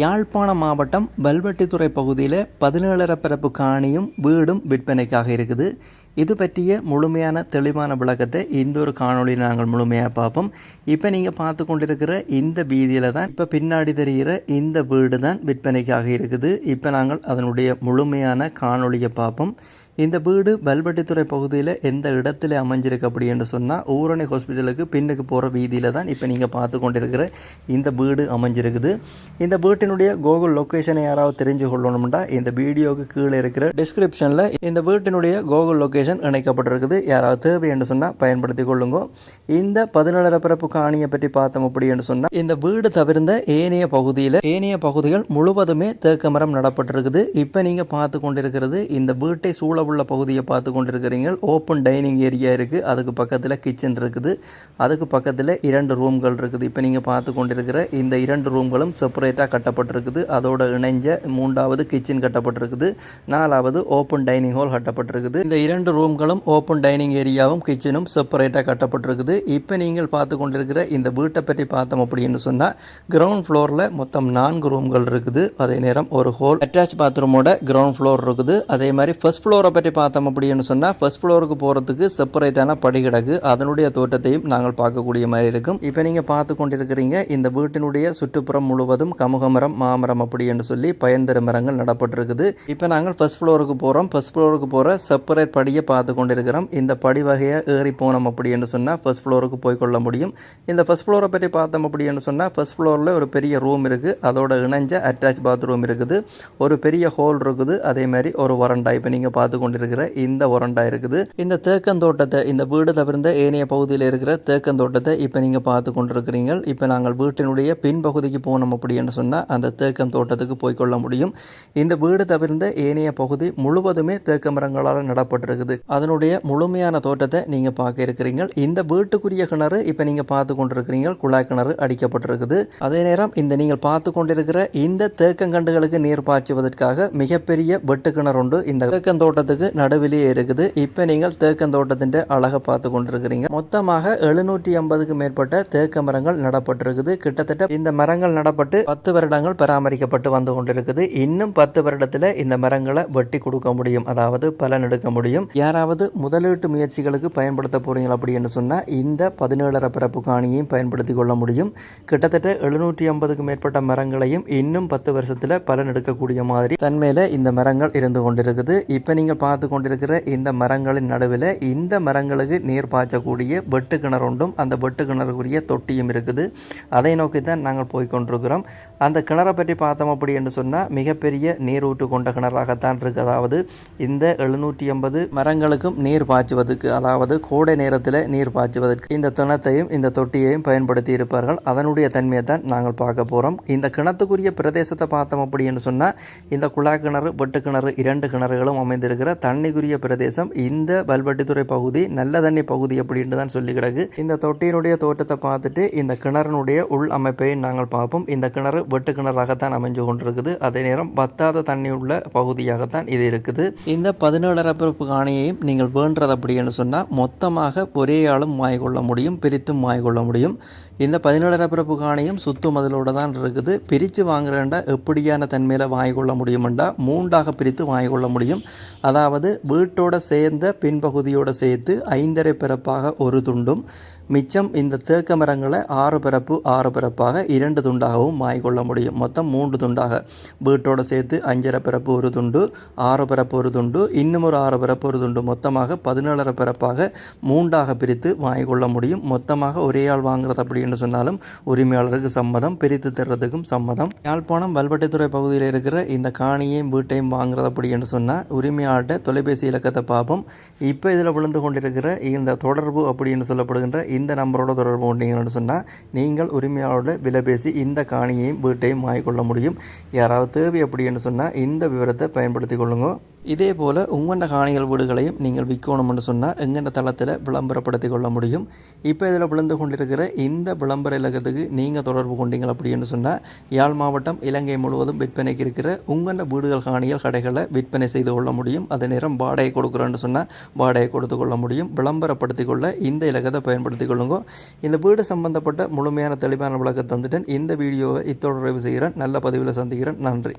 யாழ்ப்பாணம் மாவட்டம் வல்வெட்டித்துறை பகுதியில் பதினேழரை பரப்பு காணியும் வீடும் விற்பனைக்காக இருக்குது. இது பற்றிய முழுமையான தெளிவான விளக்கத்தை இந்த ஒரு காணொளியில் நாங்கள் முழுமையாக பார்ப்போம். இப்போ நீங்கள் பார்த்து கொண்டிருக்கிற இந்த வீதியில் தான் இப்போ பின்னாடி தெரிகிற இந்த வீடு தான் விற்பனைக்காக இருக்குது. இப்போ நாங்கள் அதனுடைய முழுமையான காணொலியை பார்ப்போம். இந்த வீடு வல்வெட்டித்துறை பகுதியில் எந்த இடத்துல அமைஞ்சிருக்கு அப்படின்னு சொன்னால் ஊரணி ஹாஸ்பிட்டலுக்கு பின்னுக்கு போகிற வீதியில் தான் இப்போ நீங்கள் பார்த்து கொண்டிருக்கிற இந்த வீடு அமைஞ்சிருக்குது. இந்த வீட்டினுடைய கூகுள் லொக்கேஷனை யாராவது தெரிஞ்சு கொள்ளணும்னா இந்த வீடியோவுக்கு கீழே இருக்கிற டிஸ்கிரிப்ஷனில் இந்த வீட்டினுடைய கூகுள் லொக்கேஷன் இணைக்கப்பட்டிருக்குது. யாராவது தேவை என்று சொன்னால் பயன்படுத்தி கொள்ளுங்க. இந்த பதினேழரை பிறப்பு காணியை பற்றி பார்த்தோம் அப்படி என்று சொன்னால் இந்த வீடு தவிர்ந்த ஏனைய பகுதியில் ஏனைய பகுதிகள் முழுவதுமே தேக்க மரம் நடப்பட்டிருக்குது. இப்போ நீங்கள் பார்த்து கொண்டிருக்கிறது இந்த வீட்டை சூழ உள்ள பகுதியை பார்த்து கொண்டிருக்கிறீங்க. ஓப்பன் டைனிங் ஏரியா இருக்குது அதுக்கு பக்கத்தில் கிச்சன் இருக்குது. அதுக்கு பக்கத்தில் இரண்டு ரூம்கள் இருக்குது. இப்போ நீங்கள் பார்த்து கொண்டிருக்கிற இந்த இரண்டு ரூம்களும் செப்பரேட்டாக கட்டப்பட்டிருக்குது. அதோட இணைஞ்ச மூன்றாவது கிச்சன் கட்டப்பட்டிருக்குது. நாலாவது ஓப்பன் டைனிங் ஹால் கட்டப்பட்டிருக்குது. இந்த இரண்டு ரூம்களும் ஓப்பன் டைனிங் ஏரியாவும் கிச்சனும் செப்பரேட்டாக கட்டப்பட்டிருக்குது. இப்போ நீங்கள் பார்த்து கொண்டிருக்கிற இந்த வீட்டை பற்றி பார்த்தோம் அப்படின்னு சொன்னால் கிரவுண்ட் ஃப்ளோரில் மொத்தம் நான்கு ரூம்கள் இருக்குது. அதே நேரம் ஒரு ஹோல் அட்டாச் பாத்ரூமோட கிரவுண்ட் ஃப்ளோர் இருக்குது. அதே மாதிரி ஃபர்ஸ்ட் ஃப்ளோரை பற்றி பார்த்தோம் அப்படின்னு சொன்னால் ஃபர்ஸ்ட் ஃப்ளோருக்கு போகிறதுக்கு செப்பரேட்டான படி கிடக்கு அதனுடைய தோட்டத்தையும் நாங்கள் பார்க்கக்கூடிய மாதிரி இருக்கும். இப்போ நீங்கள் பார்த்து கொண்டிருக்கிறீங்க இந்த வீட்டினுடைய சுற்றுப்புறம் முழுவதும் கமுகமரம் மாமரம் அப்படி என்று சொல்லி பயன்தரு மரங்கள் நடப்பட்டிருக்குது. இப்போ நாங்கள் ஃபர்ஸ்ட் ஃப்ளோருக்கு போகிறோம் ஃபர்ஸ்ட் ஃப்ளோருக்கு போகிற செப்பரேட் படியை பார்த்து கொண்டிருக்கிறோம் இந்த படி வகையை ஏறி போனோம் அப்படி என்று சொன்னால் ஃபர்ஸ்ட் ஃப்ளோருக்கு போய் கொள்ள முடியும். இந்த ஃபர்ஸ்ட் ஃப்ளோரை பற்றி பார்த்தோம் அப்படி என்று சொன்னால் ஃபர்ஸ்ட் ஃப்ளோரில் ஒரு பெரிய ரூம் இருக்குது அதோட இணைஞ்ச அட்டாச் பாத்ரூம் இருக்குது. ஒரு பெரிய ஹோல் இருக்குது. அதே மாதிரி ஒரு வரண்டா இப்போ நீங்கள் பார்த்து கொண்டிருக்கிற இந்த வரண்டா இருக்குது. இந்த தேக்கந்தோட்டத்தை இந்த வீடு தவிர்ந்த ஏனைய பகுதியில் இருக்கிற தேக்கந்தோட்டத்தை இப்போ நீங்கள் பார்த்து கொண்டிருக்கிறீங்க இப்போ நாங்கள் வீட்டினுடைய பின்பகுதிக்கு போனோம் அப்படின்னு சொன்னால் அந்த தேக்கம் தோட்டத்துக்கு போய் கொள்ள முடியும். இந்த வீடு தவிர்ந்த ஏனைய பகுதி முழுவதுமே தேக்க மரங்களால் நடப்பட்டிருக்குது. அதனுடைய முழுமையான தோட்டத்தை நீங்கள் பார்க்க இருக்கிறீங்க இந்த வீட்டுக்குரிய கிணறு இப்போ நீங்கள் பார்த்து கொண்டிருக்கிறீங்க குழாய் கிணறு அடிக்கப்பட்டிருக்குது. அதே நேரம் இந்த நீங்கள் பார்த்து கொண்டிருக்கிற இந்த தேக்கங்கண்டுகளுக்கு நீர் பாய்ச்சுவதற்காக மிகப்பெரிய வெட்டு கிணறு உண்டு. இந்த தேக்கந்தோட்டத்துக்கு நடுவிலேயே இருக்குது. இப்போ நீங்கள் தேக்கந்தோட்டத்தின் அழகை பார்த்து கொண்டிருக்கிறீங்க. மொத்தமாக எழுநூற்றி ஐம்பதுக்கு மேற்பட்ட தேக்க மரங்கள் நடப்பட்டிருக்குது. கிட்டத்தட்ட இந்த மரங்கள் நடப்பட்டு பத்து வருடங்கள் பராமரிக்கப்பட்டு வந்து கொண்டிருக்குது. இன்னும் பத்து வருடத்தில் இந்த மரங்களை வெட்டி கொடுக்க முடியும். அதாவது பலன் எடுக்க முடியும். யாராவது முதலீட்டு முயற்சிகளுக்கு பயன்படுத்த போகிறீங்க அப்படின்னு சொன்னால் இந்த பதினேழரை பிறப்பு காணியையும் பயன்படுத்தி கொள்ள முடியும். கிட்டத்தட்ட எழுநூற்றி ஐம்பதுக்கு மேற்பட்ட மரங்களையும் இன்னும் பத்து வருஷத்தில் பலன் எடுக்கக்கூடிய மாதிரி தன்மையில் இந்த மரங்கள் இருந்து கொண்டிருக்குது. இப்போ நீங்கள் பார்த்து கொண்டிருக்கிற இந்த மரங்களின் நடுவில் இந்த மரங்களுக்கு நீர் பாய்ச்சக்கூடிய வெட்டு கிணறு உண்டும் அந்த வெட்டு கிணறுக்குரிய தொட்டியும் இருக்குது. அதை நோக்கி தான் நாங்கள் போய்கொண்டிருக்கிறோம் அந்த கிணறை பற்றி பார்த்தோம் அப்படி என்று சொன்னால் மிகப்பெரிய நீரூற்று கொண்ட கிணறாகத்தான் இருக்குது அதாவது இந்த எழுநூற்றி ஐம்பது மரங்களுக்கும் நீர் பாய்ச்சுவதற்கு அதாவது கோடை நேரத்தில் நீர் பாய்ச்சுவதற்கு இந்த திணத்தையும் இந்த தொட்டியையும் பயன்படுத்தி இருப்பார்கள் அதனுடைய தன்மையை தான் நாங்கள் பார்க்க போகிறோம் இந்த கிணத்துக்குரிய பிரதேசத்தை பார்த்தோம் அப்படின்னு சொன்னால் இந்த குழாய் கிணறு வெட்டு கிணறு இரண்டு கிணறுகளும் அமைந்திருக்கிற தண்ணிக்குரிய பிரதேசம் இந்த பல்வெட்டித்துறை பகுதி நல்ல தண்ணி பகுதி அப்படின்னு தான் சொல்லி கிடக்கு. இந்த தொட்டியினுடைய தோட்டத்தை பார்த்துட்டு இந்த கிணறுனுடைய உள் அமைப்பையும் நாங்கள் பார்ப்போம். இந்த கிணறு வெட்டு கிணறாகத்தான் அமைஞ்சு கொண்டிருக்குது. அதே நேரம் பத்தாத தண்ணி உள்ள பகுதியாகத்தான் இது இருக்குது. இந்த பதினேழரை பிறப்பு காணியையும் நீங்கள் வேண்டது அப்படின்னு சொன்னால் மொத்தமாக ஒரே ஆளும் வாய் முடியும் பிரித்தும் வாய் முடியும். இந்த பதினேழரை பிறப்பு காணியும் சுத்து மதிலோடு தான் இருக்குது. பிரித்து வாங்குறேன்டா எப்படியான தன்மையில் வாங்கி கொள்ள முடியுமெண்டா? மூன்றாக பிரித்து வாங்கி கொள்ள முடியும். அதாவது வீட்டோட சேர்ந்த பின்பகுதியோடு சேர்த்து ஐந்தரை பிறப்பாக ஒரு துண்டும் மிச்சம் இந்த தேக்க மரங்களை ஆறு பிறப்பு ஆறு பிறப்பாக இரண்டு துண்டாகவும் வாங்கிக்கொள்ள முடியும். மொத்தம் மூன்று துண்டாக. வீட்டோடு சேர்த்து அஞ்சரை பிறப்பு ஒரு துண்டு ஆறு பிறப்பு ஒரு துண்டு இன்னும் ஒரு ஆறு பிறப்பு ஒரு துண்டு. மொத்தமாக பதினேழரை பிறப்பாக மூன்றாக பிரித்து வாங்கிக்கொள்ள முடியும். மொத்தமாக ஒரே ஆள் வாங்குறது அப்படின்னு சொன்னாலும் உரிமையாளருக்கு சம்மதம் பிரித்து தர்றதுக்கும் சம்மதம். யாழ்ப்பாணம் வல்பட்டைத்துறை பகுதியில் இருக்கிற இந்த காணியையும் வீட்டையும் வாங்குறது அப்படின்னு சொன்னால் உரிமையாளர்கிட்ட தொலைபேசி இலக்கத்தை பார்ப்போம் இப்போ இதில் விழுந்து கொண்டிருக்கிற இந்த தொடர்பு அப்படின்னு சொல்லப்படுகின்ற இந்த நம்பரோட தொடர்பு கொண்டீங்கன்னு சொன்னால் நீங்கள் உரிமையாளரோட விலை பேசி இந்த காணியையும் வீட்டையும் வாங்கிக்கொள்ள முடியும். யாராவது தேவை அப்படின்னு சொன்னால் இந்த விவரத்தை பயன்படுத்தி கொள்ளுங்க. இதே போல் உங்கண்ட காணிகள் வீடுகளையும் நீங்கள் விற்கணும்னு சொன்னால் எங்கெண்ட தளத்தில் விளம்பரப்படுத்தி கொள்ள முடியும். இப்போ இதில் விழுந்து கொண்டிருக்கிற இந்த விளம்பர இலக்கத்துக்கு நீங்கள் தொடர்பு கொண்டீங்க அப்படின்னு சொன்னால் யாழ் மாவட்டம் இலங்கை முழுவதும் விற்பனைக்கு இருக்கிற உங்களோட வீடுகள் காணிகள் கடைகளை விற்பனை செய்து கொள்ள முடியும். அதே நேரம் வாடகை கொடுக்குறோன்னு சொன்னால் வாடகை கொடுத்து கொள்ள முடியும். விளம்பரப்படுத்தி கொள்ள இந்த இலக்கத்தை பயன்படுத்தி பயன்படுத்திக் கொள்ளுங்க. இந்த வீடு சம்பந்தப்பட்ட முழுமையான தெளிவான விளக்கத்தை தந்துட்டேன். இந்த வீடியோவை இத்தோடு நிறைவு செய்கிறேன். நல்ல பதிவில் சந்திக்கிறேன். நன்றி.